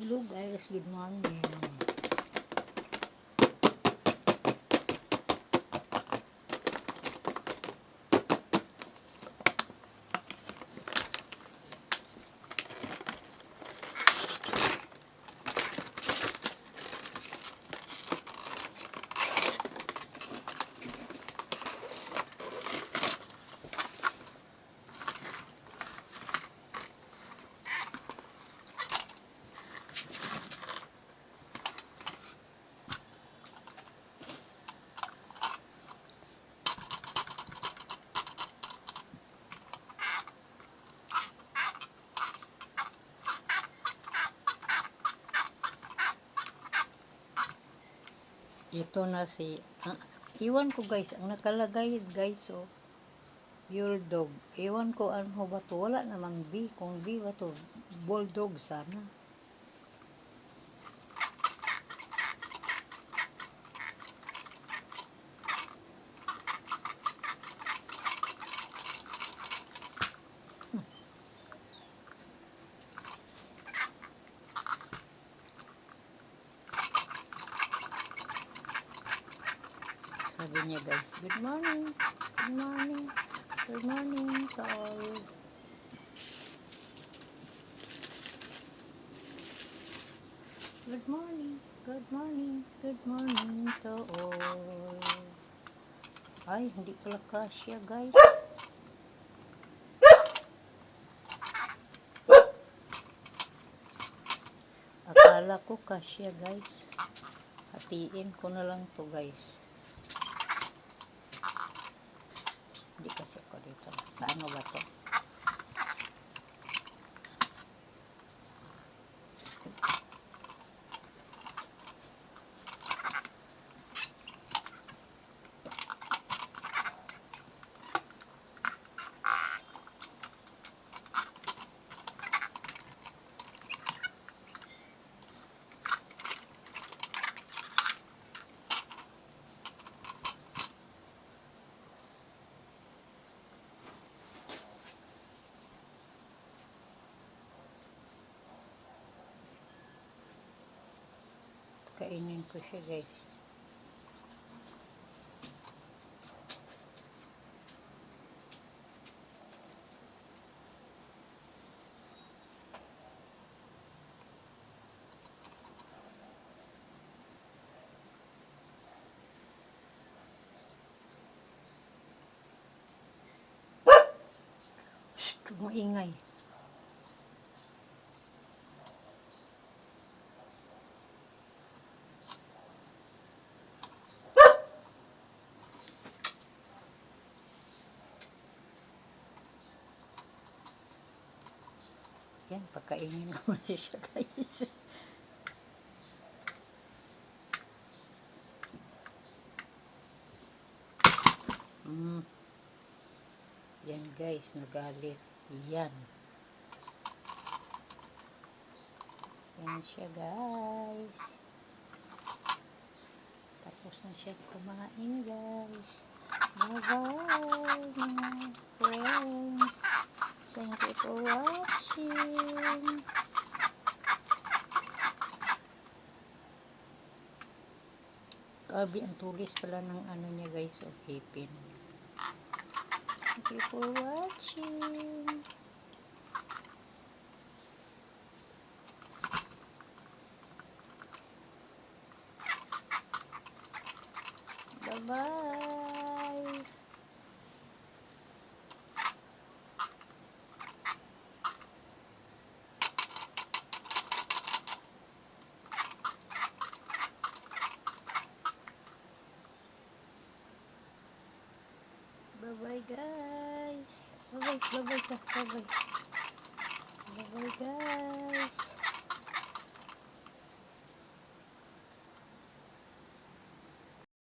Hello guys, good morning. Ito na si ah, iwan ko guys, ang nakalagay guys oh. Your dog. Iwan ko ano ba to? Wala namang B. Kung B ba to? Bulldog sana. Sabi niya guys, good morning, good morning, good morning to all. Good morning, good morning, good morning to all. Ay, hindi pala kasya guys. Akala ko kasya guys. Hatiin ko na lang to guys. ধন্যবাদ Kainin ko siya guys. Maingay. Yan, pagkainin ko na siya guys. Mm. Yan guys, nagalit. Yan. Yan siya guys. Tapos na siya kumain guys. Bye-bye mga friends. Thank you for watching. Grabe ang tulis pala ng ano niya guys o ipin. Thank you for watching. Bye-bye. Bye-bye guys. Bye-bye, bye-bye bye-bye. Bye-bye guys.